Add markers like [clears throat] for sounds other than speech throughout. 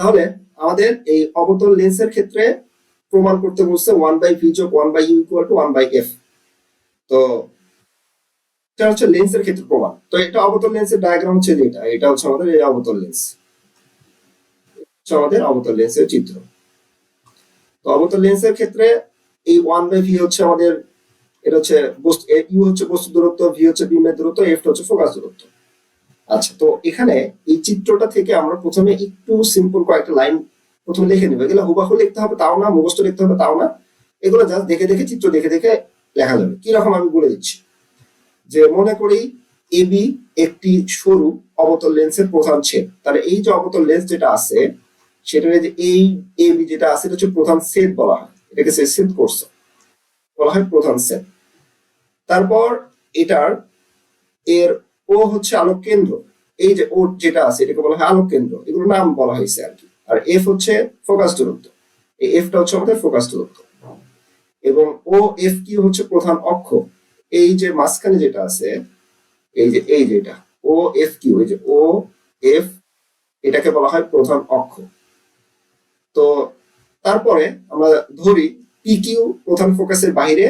তাহলে আমাদের এই অবতল লেন্সের ক্ষেত্রে প্রমাণ করতে বলছে ওয়ান বাই ভি যোগ one by U equal to one by F তো এটা হচ্ছে লেন্সের ক্ষেত্রে প্রমাণ। তো এটা অবতল লেন্সের ডায়াগ্রাম হচ্ছে এটা এটা হচ্ছে আমাদের এই অবতল লেন্স হচ্ছে আমাদের অবতল লেন্সের চিত্র। তো অবতল লেন্সের ক্ষেত্রে এই ওয়ান বাই ভি হচ্ছে আমাদের, এটা হচ্ছে বস্তু ইউ হচ্ছে বস্তু দূরত্ব ভি হচ্ছে বিমের দূরত্ব এফ হচ্ছে ফোকাস দূরত্ব। আচ্ছা তো এখানে এই চিত্রটা থেকে আমরা প্রথমে একটু সিম্পল কয়েকটা লাইন প্রথমে লিখে নেব। এগুলো হুবাহু লিখতে হবে, তাও না, মুখস্থ লিখতে হবে, তাও না। এগুলো জাস্ট দেখে দেখে, চিত্র দেখে দেখে লেখা যাবে। কীরকম আমি বলে দিচ্ছি। যে মনে করি এবি একটি সরু অবতল লেন্সের প্রধান ছেদ। তাহলে এই যে অবতল লেন্স যেটা আছে এই যে এই এবি যেটা আছে, এটা হচ্ছে প্রধান সেদ বলা হয়। এটাকে সে সেদ করছে। বলা হয় প্রধান সেদ তারপর এটার এর ও হচ্ছে আলোক কেন্দ্র এই যে ও যেটা আছে, এটাকে বলা হয় আলোক কেন্দ্র এগুলো নাম বলা হয়েছে আর কি। আর এফ হচ্ছে ফোকাস দূরত্ব। এই এফটা হচ্ছে আমাদের ফোকাস দূরত্ব। এবং ও এফ কি হচ্ছে প্রধান অক্ষ। এই যে মাঝখানে যেটা আছে, এই যে, এই যেটা ও এফ কিউ এই যে ও এফ এটাকে বলা হয় প্রধান অক্ষ। তো তারপরে আমরা ধরি পি কিউ প্রধান ফোকাসের বাইরে,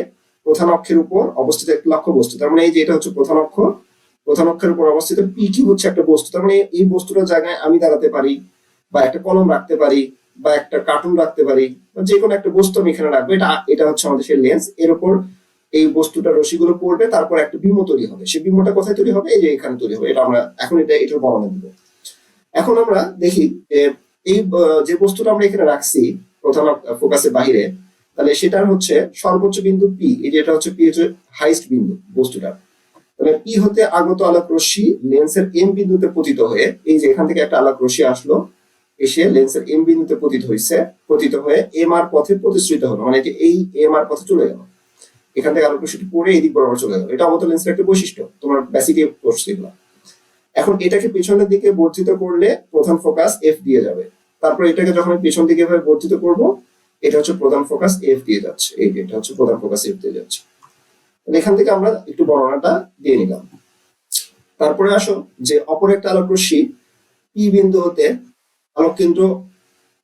প্রধান অক্ষের উপর অবস্থিত একটি লক্ষ্য বস্তু তার মানে এই যে এটা হচ্ছে প্রধান অক্ষ প্রধান অক্ষের উপর অবস্থিত পি কিউ হচ্ছে একটা বস্তু? তার মানে এই বস্তুটার জায়গায় আমি দাঁড়াতে পারি, বা একটা কলম রাখতে পারি, বা একটা কার্টুন রাখতে পারি যে কোনো একটা বস্তু আমি এখানে রাখব। এটা এটা হচ্ছে আমাদের সেই লেন্স এর উপর এই বস্তুটা রশিগুলো পড়বে, তারপর একটা বিম্ব তৈরি হবে। সেই বিম্বটা কোথায় তৈরি হবে? এই যে এখানে তৈরি হবে। এটা আমরা এখন এটা, এটার বর্ণনা দিব। এখন আমরা দেখি এই যে বস্তুটা আমরা এখানে রাখছি, প্রধান ফোকাসের বাইরে তাহলে সেটার হচ্ছে সর্বোচ্চ বিন্দু পি এই যে এটা হচ্ছে পি হচ্ছে হাইস্ট বিন্দু বস্তুটা তাহলে পি হতে আগত আলোক রশ্মি লেন্সের এম বিন্দুতে পতিত হয়ে, এই যে এখান থেকে একটা আলোক রশ্মি আসলো, এসে লেন্সের এম বিন্দুতে পতিত হয়েছে পতিত হয়ে এম আর পথে প্রতিশ্রিত হলো মানে এই এম আর পথে চলে গেল। এখান থেকে আলোক রশ্মিটি পড়ে এই দিক বরাবর চলে গেল। এটা অবতল লেন্সের একটা বৈশিষ্ট্য, তোমার বেসিকে কোর্স এগুলো এখন এটাকে পেছনের দিকে বর্ধিত করলে প্রধান ফোকাস এফ দিয়ে যাবে। তারপর এটাকে যখন পেছন দিকে বর্ধিত করব, এটা হচ্ছে প্রধান ফোকাস এফ দিয়ে যাচ্ছে, এই এটা হচ্ছে প্রধান ফোকাস এফ দিয়ে যাচ্ছে। এখান থেকে আমরা একটু বর্ণনাটা দিয়ে নিলাম। তারপরে আসো, যে অপর একটা আলোক রশ্মি পি বিন্দু হতে আলোক কেন্দ্র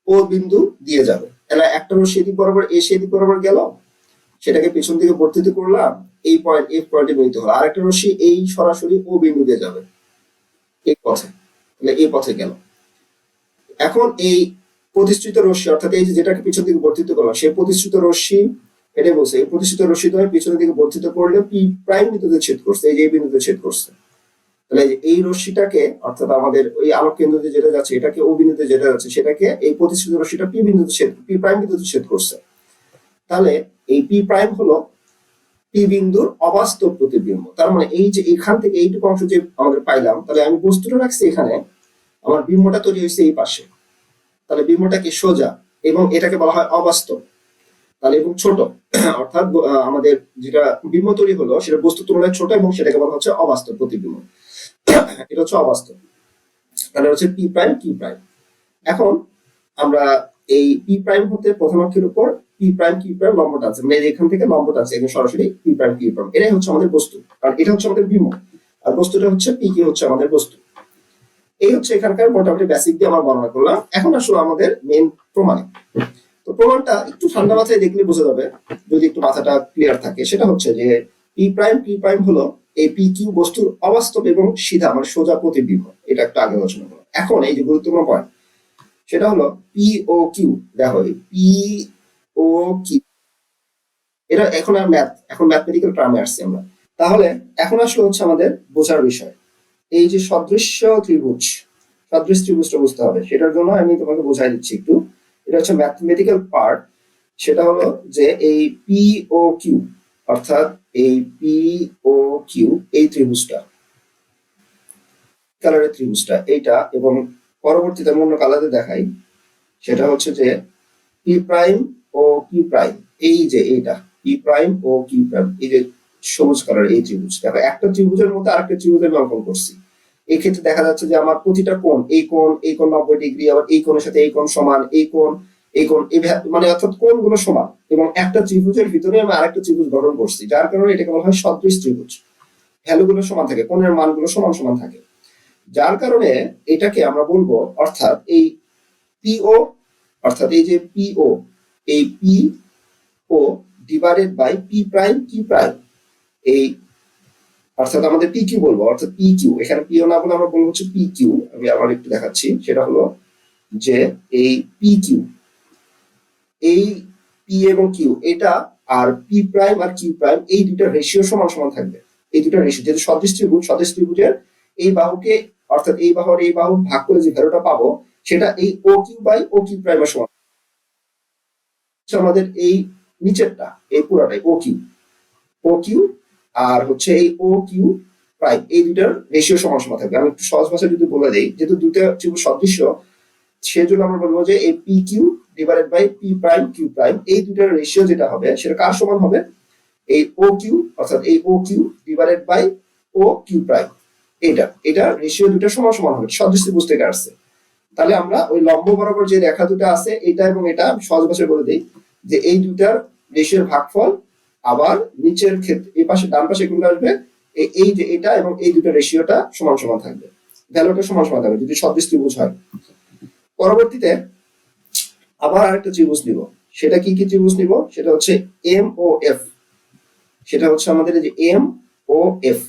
ও বিন্দু দিয়ে যাবে। তাহলে একটা রশ্মি এদিক বরাবর এসে এদিক বরাবর গেল, সেটাকে পেছন দিকে বর্ধিত করলাম, এই পয়েন্ট এফ পয়েন্টে মিলিত হলো। আরেকটা রশ্মি এই সরাসরি ও বিন্দু দিয়ে যাবে। এই পথে, তাহলে এই পথে গেল। এখন এই প্রতিষ্ঠিত রশ্মি, অর্থাৎ এই যেটাকে পিছন দিকে বর্ধিত করলাম, সেই প্রতিষ্ঠিত রশ্মি এটাই বলছে প্রতিষ্ঠিত রশ্মি দ্বয় পিছনের দিকে বর্ধিত করলে পি প্রাইম বিন্দুতে ছেদ করছে, এই যে বিন্দুতে ছেদ করছে। তাহলে এই এই রশ্মিটাকে, অর্থাৎ আমাদের ওই আলোক কেন্দ্রতে যেটা যাচ্ছে, এটাকে ও বিন্দুতে যেটা যাচ্ছে, সেটাকে এই প্রতিষ্ঠিত রশ্মিটা পি বিন্দুতে ছেদ, পি প্রাইম বিন্দুতে ছেদ করছে। তাহলে এই পি প্রাইম হলো পি বিন্দুর অবাস্তব প্রতিবিম্ব। তার মানে এই যে এখান থেকে এইটুকু অংশ যে আমাদের পাইলাম, তাহলে আমি বস্তুটা রাখছি এখানে, আমার বিম্বটা তৈরি হয়েছে এই পাশে। তাহলে বিম্বটা কি সোজা? এবং এটাকে বলা হয় অবাস্তব। তাহলে এবং ছোট। [clears throat] অর্থাৎ আমাদের যেটা বিম্ব তৈরি হলো, সেটা বস্তু তুলনায় ছোট এবং সেটাকে বলা হচ্ছে অবাস্তব প্রতিবিম্ব। [clears throat] এটা হচ্ছে অবাস্তব। তাহলে হচ্ছে পি প্রাইম কি প্রাইম। এখন আমরা এই পি প্রাইম হতে প্রথম অক্ষের উপর পি প্রাইম কি প্রাইম লম্বটা আছে। মানে এখান থেকে লম্বটা আছে, এখানে সরাসরি পি প্রাইম কি প্রাইম। এটাই হচ্ছে আমাদের বস্তু। আর এটা হচ্ছে আমাদের বিম্ব। আর বস্তুটা হচ্ছে পি কি হচ্ছে আমাদের বস্তু। এই হচ্ছে এখানকার মোটামুটি বেসিক দিয়ে আমরা বর্ণনা করলাম। এখন আসলে আমাদের মেন প্রমাণে। তো প্রমাণটা একটু ঠান্ডা মাথায় দেখলে বোঝা যাবে, যদি একটু মাথাটা ক্লিয়ার থাকে। সেটা হচ্ছে যে পি প্রাইম পি প্রাইম হলো এই পি কিউ বস্তুর অবাস্তব এবং সিধা মানে সোজা প্রতিবিম্ব। এটা একটু আগে আলোচনা করো এখন এই যে গুরুত্বপূর্ণ পয়েন্ট সেটা হলো পি ও কিউ দেখো পি ও কিউ এটা এখন আর ম্যাথ এখন ম্যাথমেটিক্যাল টার্মে আসছি আমরা। তাহলে এখন আসলে হচ্ছে আমাদের বোঝার বিষয়। এই যে সদৃশ্য ত্রিভুজ সদৃশ ত্রিভুজটা বুঝতে হবে। সেটার জন্য আমি তোমাকে বোঝাই দিচ্ছি একটু। এটা হচ্ছে ম্যাথমেটিক্যাল পার্ট সেটা হলো যে এই পি ও কিউ অর্থাৎ এই পি ও কিউ এই ত্রিভুজটা কালারের ত্রিভুজটা, এইটা এবং পরবর্তীতে আমি অন্য কালারে দেখাই, সেটা হচ্ছে যে পি প্রাইম ও কিউ প্রাইম এই যে এইটা পি প্রাইম ও কিউ প্রাইম এই যে সবুজ কালার এই ত্রিভুজ। দেখো, একটা ত্রিভুজের মধ্যে আরেকটা ত্রিভুজ আমি অঙ্কন করছি। এই ক্ষেত্রে দেখা যাচ্ছে যে আমার প্রতিটা কোণ, এই কোণ এই কোণ নব্বই ডিগ্রি, আবার এই কোণের সাথে এই কোণ সমান, এই কোণ এই কোণ মানে অর্থাৎ কোণগুলো সমান এবং একটা ত্রিভুজের ভিতরে আমি আরেকটা ত্রিভুজ গঠন করছি, যার কারণে এটাকে বলা হয় সদৃশ ত্রিভুজ। ভ্যালুগুলো সমান থাকে, কোণের মানগুলো সমান সমান থাকে। যার কারণে এটাকে আমরা বলব অর্থাৎ এই পিও অর্থাৎ এই যে পিও এই P O divided by P prime Q prime এই অর্থাৎ আমাদের পি কিউ বলব, অর্থাৎ পি কিউ এখানে পিও না বলে আমরা বলব হচ্ছে পি কিউ আমি আবার একটু দেখাচ্ছি, সেটা হলো যে এই পি কিউ এই পি এবং কিউ এটা আর পি প্রাইম আর কিউ প্রাইম এই দুটার রেশিও সমান সমান থাকবে, এই দুটার রেশিও যেহেতু সদৃশ ত্রিভুজ, সদৃশ ত্রিভুজের এই বাহুকে, অর্থাৎ এই বাহুর এই বাহু ভাগ করে যে ভ্যালুটা পাবো, সেটা এই O Q by O Q প্রাইমের সমান। আমাদের এই নিচেরটা, এই পুরাটাই O Q O Q R হচ্ছে এই ও কিউ প্রাইম এই দুটার রেশিও সমান সমান থাকবে। আমি একটু সহজ ভাষায় যদি বলে দেই, যেহেতু দুইটা ত্রিভুজ সদৃশ্য, সেজন্য আমরা বলব যে এই P Q divided by P prime Q prime এই দুটার রেশিও যেটা হবে, সেটা কার সমান হবে? এই ও কিউ অর্থাৎ এই O Q divided by O Q prime এটা এটা রেশিও দুটা সমান সমান হবে সদৃশ ত্রিভুজ থেকে আসছে তাহলে আমরা ওই লম্ব বরাবর যে রেখা দুটো আছে, এটা এবং এটা সহজ ভাষায় বলে দিই যে এই দুটার রেশিওর ভাগফল আবার নিচের ক্ষেত্রে এই পাশে, ডান পাশে কোনটা আসবে? এই- যে এটা এবং এই দুটো রেশিওটা সমান সমান থাকবে। ভ্যালুটা সমান সমান থাকবে, যদি সদৃশ ত্রিভুজ হয়। পরবর্তীতে আবার আরেকটা ত্রিভুজ নিব। সেটা কি কি ত্রিভুজ নিব? সেটা হচ্ছে এম ও এফ সেটা হচ্ছে আমাদের যে এম ও এফ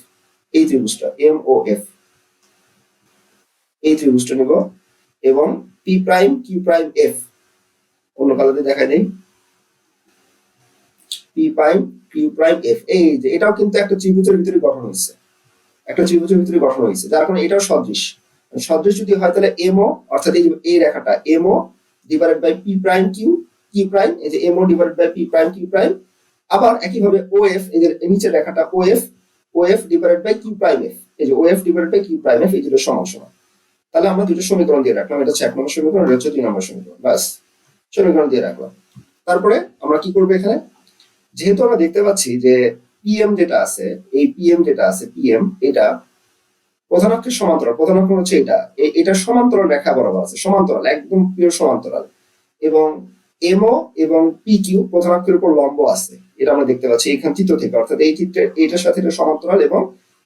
এই ত্রিভুজটা এম ও এফ এই ত্রিভুজটা নিব এবং P prime Q prime F অন্য কালারে দেখা নেই। P prime Q prime F এই যে এটাও কিন্তু একটা ত্রিভুজের ভিতরে গঠন হয়েছে। একটা ত্রিভুজের ভিতরে গঠন হয়েছে। যার কারণে এটাও সদৃশ। সদৃশ যদি হয় তাহলে এমও অর্থাৎ এই এই রেখাটা MO divided by P prime Q Q prime এই যে MO divided by P prime Q prime আবার একইভাবে ও এফ এই যে নিচের রেখাটা O F O F divided by Q prime F এই যে O F divided by Q prime F এই দুটো সমান তাহলে আমরা দুটো সমীকরণ দিয়ে রাখলাম। এটা হচ্ছে এক নম্বর সমীকরণ, এটা হচ্ছে দুই নম্বর সমীকরণ। বাস সমীকরণ দিয়ে রাখলাম। তারপরে আমরা কি করব এখানে? যেহেতু আমরা দেখতে পাচ্ছি যে পিএম যেটা আছে, এই পিএম যেটা আছে পিএম এটা প্রধান অক্ষের সমান্তরাল, প্রধান অক্ষ হচ্ছে এটা। এটা সমান্তরাল রেখা বরাবর আছে, সমান্তরাল, একদম পিওর সমান্তরাল। এবং এমও এবং পি কিউ প্রধান অক্ষের উপর লম্ব আছে, এটা আমরা দেখতে পাচ্ছি এখান চিত্র থেকে। অর্থাৎ এই চিত্রে এটার সাথে এটা সমান্তরাল এবং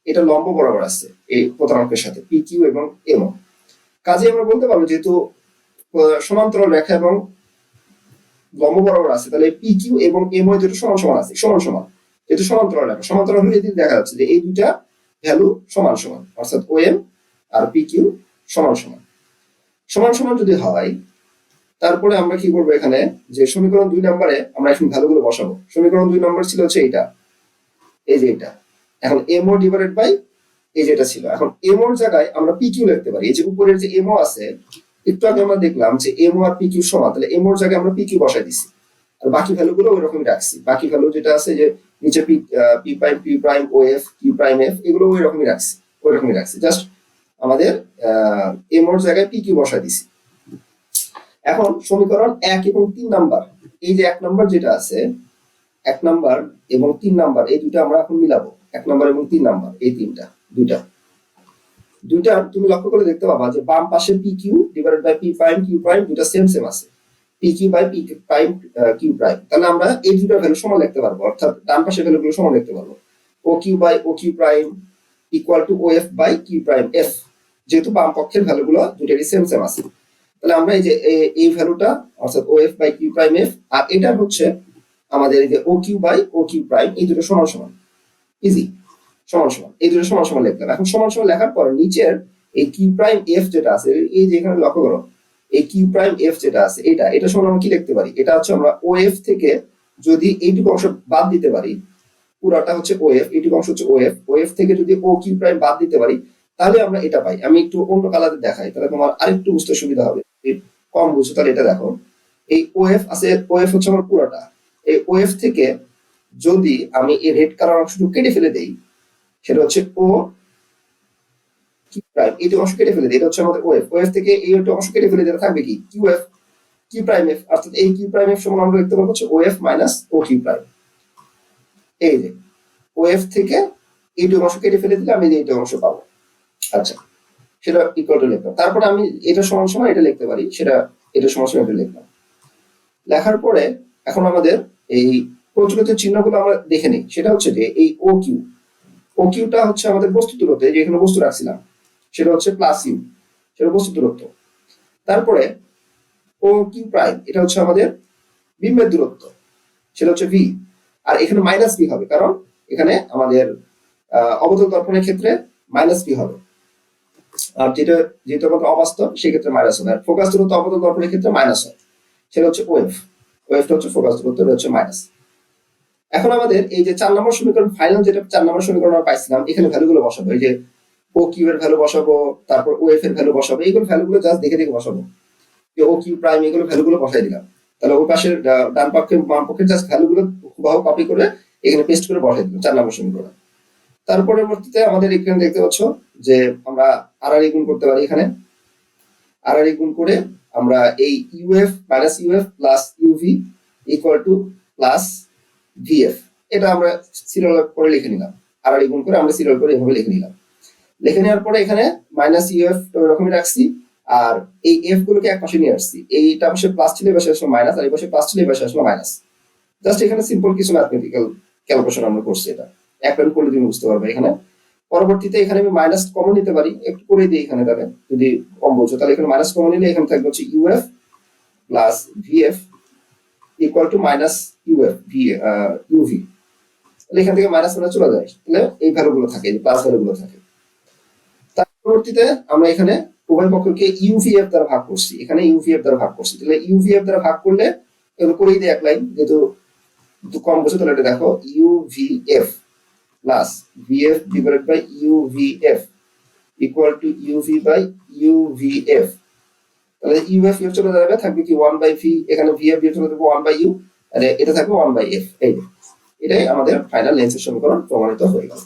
এটা লম্ব বরাবর আছে, এই প্রধান অক্ষের সাথে পি কিউ এবং এমও কাজে আমরা বলতে পারব যেহেতু সমান্তরাল রেখা এবং লম্ব বরাবর আছে, তাহলে পি কিউ এবং এমও দুটো সমান সমান আছে, সমান সমান। যেহেতু সমান্তরাল রেখা সমান্তরাল হলে এদিকে দেখা যাচ্ছে যে এই দুইটা ভ্যালু সমান সমান, অর্থাৎ ও এম আর পি কিউ সমান সমান। সমান সমান যদি হয়, তারপরে আমরা কি করব এখানে? যে সমীকরণ দুই নম্বরে আমরা এখন ভ্যালুগুলো বসাবো। সমীকরণ দুই নম্বর ছিল হচ্ছে এটা এই যে এটা এখন এমও ডিভাইডেড বাই এই যেটা ছিল। এখন এম ওর জায়গায় আমরা পি কিউ লিখতে পারি। এই যে উপরের যে এমও আছে একটু আগে আমরা দেখলাম যে এম আর পি কিউ সমান, তাহলে এমওর জায়গায় আমরা পি কিউ বসাই দিছি। আর বাকি ভ্যালু গুলো ওই রকমই রাখছি। বাকি ভ্যালু যেটা আছে যে নিচে P P prime P prime O F Q prime F এগুলো ওই রকমই রাখছি ওই রকমই রাখছি। জাস্ট আমাদের এম ওর জায়গায় পি কিউ বসাই দিছি। এখন সমীকরণ এক এবং তিন নাম্বার। এই যে এক নাম্বার যেটা আছে, এক নাম্বার এবং তিন নাম্বার, এই দুটো আমরা এখন মিলাবো। এক নাম্বার এবং তিন নাম্বার, এই তিনটা, দুইটা। দুইটা তুমি লক্ষ্য করে দেখতে পাবা যে বাম পাশে P Q divided by P prime Q prime দুটা সেম সেম আছে। P Q by P prime Q prime তাহলে আমরা এই দুটো ভ্যালু সমান লিখতে পারব, অর্থাৎ ডান পাশের ভ্যালুগুলো সমান লিখতে পারব। O Q by O Q prime equal to O F by Q prime F যেহেতু বাম পক্ষের ভ্যালুগুলো দুটারই সেম সেম আছে। তাহলে আমরা এই যে এই ভ্যালুটা অর্থাৎ O F by Q prime F আর এটা হচ্ছে আমাদের এই যে O Q by O Q prime এই দুটো সমান সমান। ইজি সমান সমান, এই দুটো সমান সমান লিখলাম এখন সমান সমান লেখার পর নিচের এই কিউ প্রাইম এফ যেটা আছে, এই যে এখানে লক্ষ্য করো, এই কিউ প্রাইম এফ যেটা আছে, এটা এটা সমান আমরা কি লিখতে পারি? এটা হচ্ছে আমরা ও এফ থেকে যদি এইটুকু অংশ বাদ দিতে পারি, পুরাটা হচ্ছে ও এফ এইটুকু অংশ হচ্ছে ও এফ ও এফ থেকে যদি ও কিউ প্রাইম বাদ দিতে পারি, তাহলে আমরা এটা পাই। আমি একটু অন্য কালারে দেখাই, তাহলে তোমার আরেকটু বুঝতে সুবিধা হবে। কম বুঝছ, তাহলে এটা দেখো। এই ও এফ আছে ও এফ হচ্ছে আমার পুরাটা। এই ও এফ থেকে যদি আমি এই রেড কালার অংশটুকু কেটে ফেলে দেই সেটা হচ্ছে ও প্রাইম এই অংশ কেটে ফেলে দিই এটা হচ্ছে আমাদের ওএফ ওএফ থেকে এই অংশ কেটে ফেলে দিলে থাকবে কি? Q F Q prime F অর্থাৎ এই কিউ প্রাইম এফ সমান আমরা লিখতে পারব হচ্ছে OF minus O Q prime এই যে ওএফ থেকে এইটু অংশ কেটে ফেলে দিলে আমি এইটা অংশ পাবো। আচ্ছা সেটা ইকুয়াল টু লিখলাম। তারপরে আমি এটা সমান সমান এটা লিখতে পারি, সেটা এটা সমান সমান এটা লিখলাম। লেখার পরে এখন আমাদের এই প্রচলিত চিহ্নগুলো আমরা দেখে নিই। সেটা হচ্ছে যে এই ও কিউ ও কিউটা হচ্ছে আমাদের বস্তু দূরত্ব, এই যে এখানে বস্তু রাখছিলাম, সেটা হচ্ছে প্লাস ইউ সেটা বস্তু দূরত্ব। তারপরে ও কিউ প্রাইম এটা হচ্ছে আমাদের বিম্বের দূরত্ব, সেটা হচ্ছে ভি আর এখানে মাইনাস ভি হবে, কারণ এখানে আমাদের অবতল দর্পণের ক্ষেত্রে মাইনাস ভি হবে। আর যেটা, যেহেতু আমাদের অবাস্তব, সেক্ষেত্রে মাইনাস হবে, আর ফোকাস দূরত্ব অবতল দর্পণের ক্ষেত্রে মাইনাস হয়, সেটা হচ্ছে ওয়েভ ওয়েভটা হচ্ছে ফোকাস দূরত্ব হচ্ছে মাইনাস এখন আমাদের এই যে চার নম্বর সমীকরণ ফাইনাল যেটা চার নম্বর সমীকরণ আমরা পাইছিলাম, এখানে ভ্যালুগুলো বসাবো। এই যে ও কিউ এর ভ্যালু বসাবো, তারপর ও এফ এর ভ্যালু বসাবো, এইগুলো ভ্যালুগুলো জাস্ট দেখে দেখে বসাবো। যে ও কিউ প্রাইম এগুলো ভ্যালুগুলো বসাই দিলাম। তাহলে ওই পাশের ডান পক্ষে বাম পক্ষের জাস্ট ভ্যালুগুলো হুবাহু কপি করে এখানে পেস্ট করে বসাই দিলাম চার নম্বর সমীকরণ। তার পরবর্তীতে আমাদের এখানে দেখতে পাচ্ছ যে আমরা আর আর গুণ করতে পারি এখানে। আর আর গুণ করে আমরা এই UF minus UF plus UV equal to plus VF এটা আমরা সিরিয়াল করে লিখে নিলাম। আর গুণ করে আমরা সিরিয়াল করে এভাবে লিখে নিলাম। লিখে নেওয়ার পরে এখানে মাইনাস ইউএফ ওরকমই রাখছি, আর এই এফ গুলোকে এক পাশে নিয়ে আসছি। এইটা পাশে প্লাস ছিল পাশে আসলো মাইনাস আর এই পাশে প্লাস ছিল পাশে আসলো মাইনাস জাস্ট এখানে সিম্পল কিছু ম্যাথমেটিক্যাল ক্যালকুলেশন আমরা করছি এটা। এক লাইন করলে তুমি বুঝতে পারবে এখানে। পরবর্তীতে এখানে আমি মাইনাস কমন নিতে পারি। একটু করে দিই এখানে তাহলে। যদি কম বলছো, তাহলে এখানে মাইনাস কমন নিলে এখানে থাকবে হচ্ছে UF plus VF equal to minus UF V UV তাহলে এখান থেকে মাইনাস মাইনাস চলে যায়। তাহলে এই ভ্যালু গুলো থাকে প্লাস ভ্যালু গুলো থাকে। তার পরবর্তীতে আমরা এখানে উভয় পক্ষকে ইউভিএফ দ্বারা ভাগ করছি। এখানে ইউভিএফ দ্বারা ভাগ করছি। তাহলে ইউভিএফ দ্বারা ভাগ করলে এগুলো করেই দিই এক লাইন যেহেতু কম বসে, তাহলে এটা দেখো UVF plus VF divided by UVF equal to UV by UVF তাহলে ইউএফ ইউ চলে যাবে, থাকবে কি ওয়ান বাই ভি এখানে ভিএফ ভিএফ চলে যাবে ওয়ান বাই ইউ আর এটা থাকবে ওয়ান বাই এফ এই এটাই আমাদের ফাইনাল লেন্সের সমীকরণ প্রমাণিত হয়ে গেল।